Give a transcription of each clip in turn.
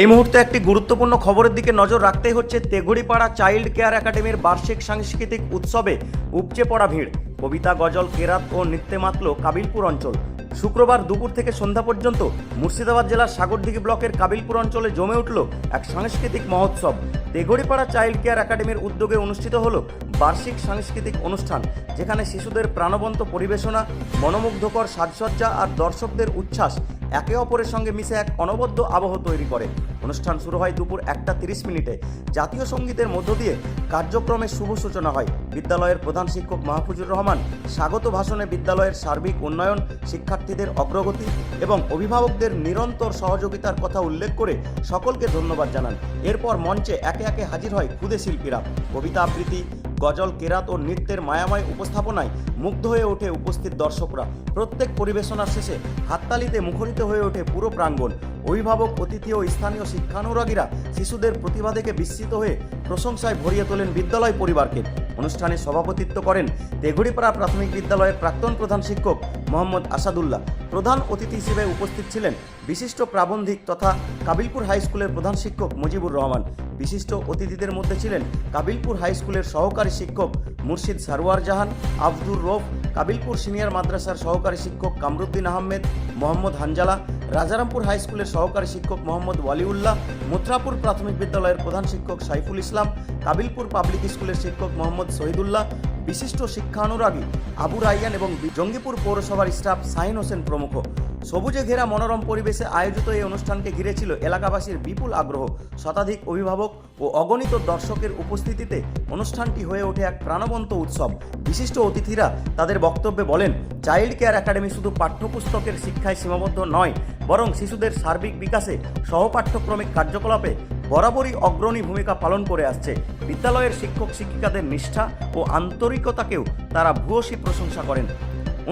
এই মুহূর্তে একটি গুরুত্বপূর্ণ খবরের দিকে নজর রাখতেই হচ্ছে তেগুড়িপাড়া চাইল্ড কেয়ার একাডেমির বার্ষিক সাংস্কৃতিক উৎসবে উপচে পড়া ভিড়। কবিতা, গজল কেরাত ও নৃত্যে মাতল কাবিলপুর অঞ্চল। শুক্রবার দুপুর থেকে সন্ধ্যা পর্যন্ত মুর্শিদাবাদ জেলার সাগরদিঘি ব্লকের কাবিলপুর অঞ্চলে জমে উঠল এক সাংস্কৃতিক মহোৎসব। তেগড়িপাড়া চাইল্ড কেয়ার একাডেমির উদ্যোগে অনুষ্ঠিত হল বার্ষিক সাংস্কৃতিক অনুষ্ঠান, যেখানে শিশুদের প্রাণবন্ত পরিবেশনা, মনোমুগ্ধকর সাজসজ্জা আর দর্শকদের উচ্ছ্বাস একে অপরের সঙ্গে মিশে এক অনবদ্য আবহ তৈরি করে। অনুষ্ঠান শুরু হয় দুপুর একটা তিরিশ মিনিটে। জাতীয় সঙ্গীতের মধ্য দিয়ে কার্যক্রমের শুভ সূচনা হয়। বিদ্যালয়ের প্রধান শিক্ষক মাহফুজুর রহমান স্বাগত ভাষণে বিদ্যালয়ের সার্বিক উন্নয়ন, শিক্ষার্থীদের অগ্রগতি এবং অভিভাবকদের নিরন্তর সহযোগিতার কথা উল্লেখ করে সকলকে ধন্যবাদ জানান। এরপর মঞ্চে একে একে হাজির হয় ক্ষুদে শিল্পীরা। কবিতা আবৃত্তি গজল, কেরাত ও নৃত্যের মায়াময় উপস্থাপনায় মুগ্ধ হয়ে ওঠে উপস্থিত দর্শকরা। প্রত্যেক পরিবেশনার শেষে হাততালিতে মুখরিত হয়ে ওঠে পুরো প্রাঙ্গণ। অভিভাবক, অতিথি ও স্থানীয় শিক্ষানুরাগীরা শিশুদের প্রতিভা দেখে বিস্মিত হয়ে প্রশংসায় ভরিয়ে তোলেন বিদ্যালয় পরিবারকে। অনুষ্ঠানে সভাপতিত্ব করেন তেঘুড়িপাড়া প্রাথমিক বিদ্যালয়ের প্রাক্তন প্রধান শিক্ষক মোহাম্মদ আসাদুল্লাহ। প্রধান অতিথি হিসেবে উপস্থিত ছিলেন বিশিষ্ট প্রাবন্ধিক তথা কাবিলপুর হাই স্কুলের প্রধান শিক্ষক মুজিবুর রহমান। বিশিষ্ট অতিথিদের মধ্যে ছিলেন কাবিলপুর হাই স্কুলের সহকারী শিক্ষক মুর্শিদ সারোয়ার জাহান, আব্দুর রফ, কাবিলপুর সিনিয়র মাদ্রাসার সহকারী শিক্ষক কামরুদ্দিন আহমেদ, মোহাম্মদ হানজালা, রাজারামপুর হাই স্কুলের সহকারী শিক্ষক মোহাম্মদ ওয়ালিউল্লাহ, মুত্রাপুর প্রাথমিক বিদ্যালয়ের প্রধান শিক্ষক সাইফুল ইসলাম, কাবিলপুর পাবলিক স্কুলের শিক্ষক মোহাম্মদ শহীদুল্লাহ বিশিষ্ট শিক্ষানুরাগী আবু রাইয়ান এবং জঙ্গিপুর পৌরসভার স্টাফ সাইন হোসেন প্রমুখ। সবুজে ঘেরা মনোরম পরিবেশে আয়োজিত এই অনুষ্ঠানকে ঘিরে ছিল এলাকাবাসীর বিপুল আগ্রহ। শতাধিক অভিভাবক ও অগণিত দর্শকের উপস্থিতিতে অনুষ্ঠানটি হয়ে ওঠে এক প্রাণবন্ত উৎসব। বিশিষ্ট অতিথিরা তাদের বক্তব্যে বলেন, চাইল্ড কেয়ার একাডেমি শুধু পাঠ্যপুস্তকের শিক্ষায় সীমাবদ্ধ নয়, বরং শিশুদের সার্বিক বিকাশে সহপাঠ্যক্রমিক কার্যকলাপে বরাবরই অগ্রণী ভূমিকা পালন করে আসছে। বিদ্যালয়ের শিক্ষক শিক্ষিকাদের নিষ্ঠা ও আন্তরিকতাকেও তারা ভূয়সী প্রশংসা করেন।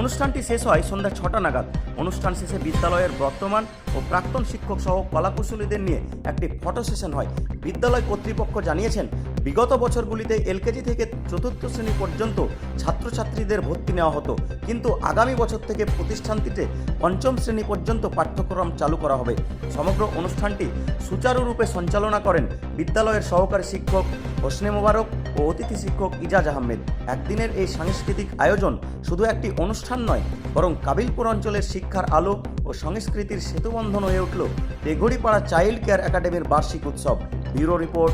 অনুষ্ঠানটি শেষ হয় সন্ধ্যা ছটা নাগাদ। অনুষ্ঠান শেষে বিদ্যালয়ের বর্তমান ও প্রাক্তন শিক্ষক সহ কলাকুশলীদের নিয়ে একটি ফটো সেশন হয়। বিদ্যালয় কর্তৃপক্ষ জানিয়েছেন, বিগত বছরগুলিতে এলকেজি থেকে চতুর্থ শ্রেণি পর্যন্ত ছাত্রছাত্রীদের ভর্তি নেওয়া হতো। কিন্তু আগামী বছর থেকে প্রতিষ্ঠানটিতে পঞ্চম শ্রেণি পর্যন্ত পাঠ্যক্রম চালু করা হবে। সমগ্র অনুষ্ঠানটি সুচারুরূপে সঞ্চালনা করেন বিদ্যালয়ের সহকারী শিক্ষক হোসনে মোবারক। ও অতিথি শিক্ষক ইজাজ আহমেদ। একদিনের এই সাংস্কৃতিক আয়োজন শুধু একটি অনুষ্ঠান নয় বরং কাবিলপুর অঞ্চলের শিক্ষার আলো ও সংস্কৃতির সেতুবন্ধন হয়ে উঠল তেঘড়িপাড়া চাইল্ড কেয়ার একাডেমির বার্ষিক উৎসব। ব্যুরো রিপোর্ট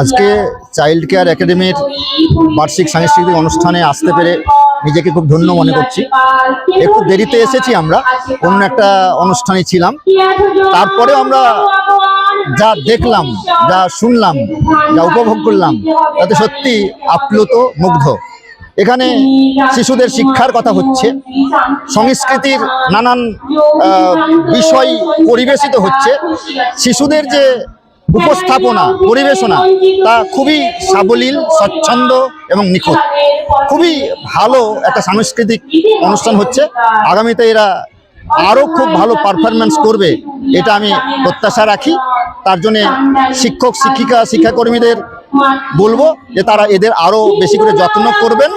আজকে চাইল্ড কেয়ার একাডেমির বার্ষিক সাংস্কৃতিক অনুষ্ঠানে আসতে পেরে নিজেকে খুব ধন্য মনে করছি। একটু দেরিতে এসেছি আমরা অন্য একটা অনুষ্ঠানে ছিলাম। তারপরে আমরা যা দেখলাম, যা শুনলাম, যা উপভোগ করলাম, তাতে সত্যি আপ্লুত, মুগ্ধ। এখানে শিশুদের শিক্ষার কথা হচ্ছে, সংস্কৃতির নানান বিষয় পরিবেশিত হচ্ছে। শিশুদের যে উপস্থাপনা, পরিবেশনা, তা খুবই সাবলীল, স্বচ্ছন্দ এবং নিখুঁত। খুবই ভালো একটা সাংস্কৃতিক অনুষ্ঠান হচ্ছে। আগামীতে এরা আরও খুব ভালো পারফরমেন্স করবে, এটা আমি প্রত্যাশা রাখি। তার জন্যে শিক্ষক, শিক্ষিকা, শিক্ষাকর্মীদের বলব যে তারা এদের আরও বেশি করে যত্ন করবেন,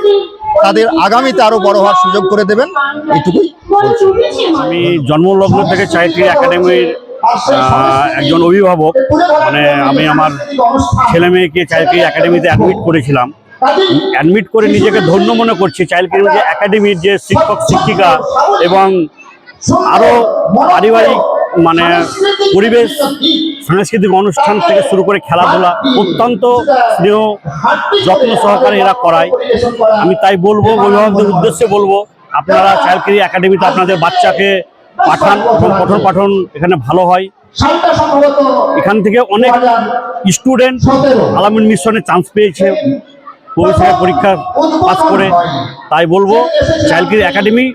তাদের আগামীতে আরও বড় হওয়ার সুযোগ করে দেবেন, এইটুকুই আমি জন্মলগ্ন থেকে চাইল্ড একাডেমির একজন অভিভাবক। মানে আমি আমার ছেলে মেয়েকে চাইল্ড একাডেমিতে অ্যাডমিট করেছিলাম। অ্যাডমিট করে নিজেকে ধন্য মনে করছি চাইল্ড যে একাডেমির যে শিক্ষক, শিক্ষিকা এবং আরও পারিবারিক মানে পরিবেশ সাংস্কৃতিক অনুষ্ঠান থেকে শুরু করে খেলাধুলা অত্যন্ত স্নেহ যত্ন সহকারে এরা করায়। আমি তাই বলব অভিভাবকদের উদ্দেশ্যে বলব আপনারা চাইল্ড একাডেমিতে আপনাদের বাচ্চাকে পাঠান এবং পঠন পাঠন এখানে ভালো হয়। এখান থেকে অনেক স্টুডেন্ট আলামিন মিশনে চান্স পেয়েছে ভবিষ্যতে পরীক্ষা পাস করে। তাই বলব চাইল্ড একাডেমি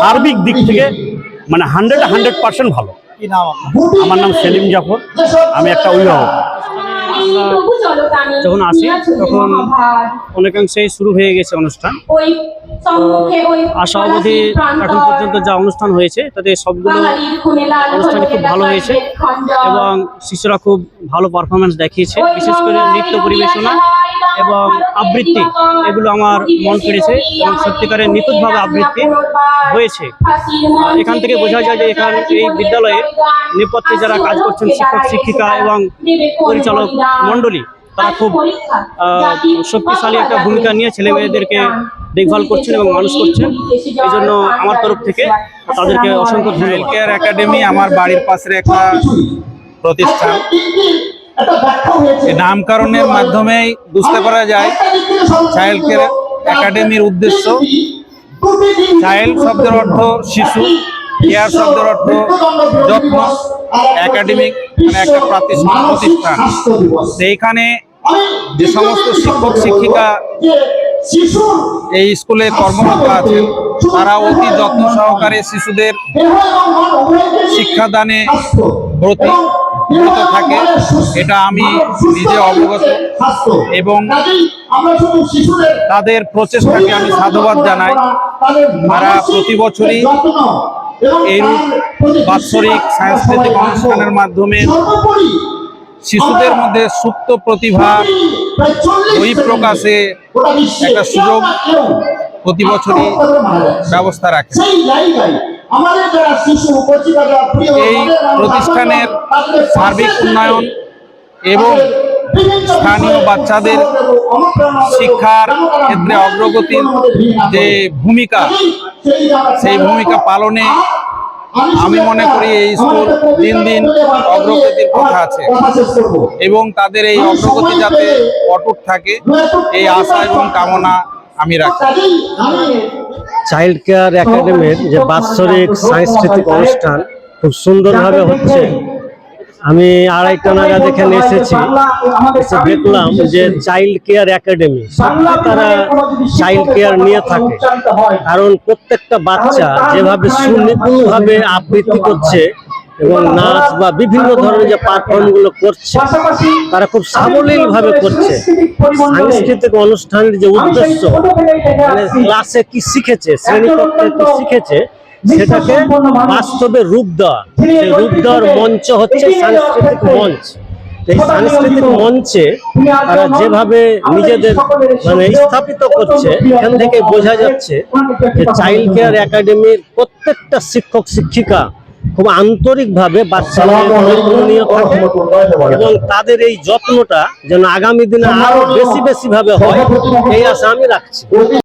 সার্বিক দিক থেকে মানে হান্ড্রেড হান্ড্রেড পার্সেন্ট ভালো। আমার নাম সেলিম জাফর, আমি একটা অভিভাবক। যখন আসি, তখন অনেকাংশেই শুরু হয়ে গেছে অনুষ্ঠান। আশা অবধি এখন পর্যন্ত যা অনুষ্ঠান হয়েছে, তাতে সবগুলো অনুষ্ঠান খুব ভালো হয়েছে এবং শিশুরা খুব ভালো পারফরমেন্স দেখিয়েছে। বিশেষ করে নৃত্য পরিবেশনা এবং আবৃত্তি এগুলো আমার মন কেড়েছে এবং সত্যিকারের নিখুঁতভাবে আবৃত্তি হয়েছে। এখান থেকে বোঝা যায় যে এখান এই বিদ্যালয়ে নেপথ্যে যারা কাজ করছেন শিক্ষক, শিক্ষিকা এবং পরিচালক মণ্ডলী, তারা খুব শক্তিশালী একটা ভূমিকা নিয়ে ছেলে মেয়েদেরকে দেখভাল করছেন এবং মানুষ করছেন। এই জন্য আমার তরফ থেকে তাদেরকে অসংখ্য ধন্যবাদ। কেয়ার একাডেমি আমার বাড়ির পাশের একটা প্রতিষ্ঠান। নামকরণের মাধ্যমেই বুঝতে পারা যায় চাইল্ড কেয়ার একাডেমির উদ্দেশ্য। চাইল্ড শব্দের অর্থ শিশু কেয়ার শব্দের অর্থ যত্ন একাডেমিক মানে একটা প্রতিষ্ঠান। সেইখানে যে সমস্ত শিক্ষক শিক্ষিকা এই স্কুলে কর্মরত আছেন তারা অতি যত্ন সহকারে শিশুদের শিক্ষাদানে ব্রতী। ব্রত থাকে এটা আমি নিজে অবগত। এবং তাদের প্রচেষ্টাকে আমি সাধুবাদ জানাই। তারা প্রতি বছরই এইরূপ বাৎসরিক সাংস্কৃতিক অনুষ্ঠানের মাধ্যমে শিশুদের মধ্যে সুপ্ত প্রতিভা ওই প্রকাশে একটা সুযোগ প্রতি বছরই ব্যবস্থা রাখে। এই প্রতিষ্ঠানের সার্বিক উন্নয়ন এবং স্থানীয় বাচ্চাদের শিক্ষার ক্ষেত্রে অগ্রগতির যে ভূমিকা সেই ভূমিকা পালনে আমি মনে করি এই স্কুল দিন দিন অগ্রগতির কথা আছে। এবং তাদের এই অগ্রগতি যাতে অটুট থাকে এই আশা এবং কামনা আমি রাখি চাইল্ড কেয়ার একাডেমির যে বাৎসরিক সাংস্কৃতিক অনুষ্ঠান খুব সুন্দরভাবে হচ্ছে। আমি আড়াইটা নাগাদ এখানে এসেছি। এসে দেখলাম যে চাইল্ড কেয়ার একাডেমি তারা চাইল্ড কেয়ার নিয়ে থাকে। কারণ প্রত্যেকটা বাচ্চা যেভাবে সুনিপুণভাবে আবৃত্তি করছে এবং নাচ বা বিভিন্ন ধরনের যে পারফর্মগুলো করছে তারা খুব সাবলীল ভাবে করছে। সাংস্কৃতিক অনুষ্ঠানের যে উদ্দেশ্য মানে ক্লাসে কি শিখেছে শ্রেণীকক্ষে কি শিখেছে সেটাকে বাস্তবে রূপ দেওয়া। সেই রূপ দেওয়ার মঞ্চ হচ্ছে সাংস্কৃতিক মঞ্চ। এই সাংস্কৃতিক মঞ্চে তারা যেভাবে নিজেদের মানে স্থাপিত করছে এখান থেকে বোঝা যাচ্ছে যে চাইল্ড কেয়ার একাডেমির প্রত্যেকটা শিক্ষক শিক্ষিকা খুব আন্তরিকভাবে বাচ্চাদের থাকে এবং তাদের এই যত্নটা যেন আগামী দিনে আরও বেশি বেশি ভাবে হয় এই আশা আমি রাখছি।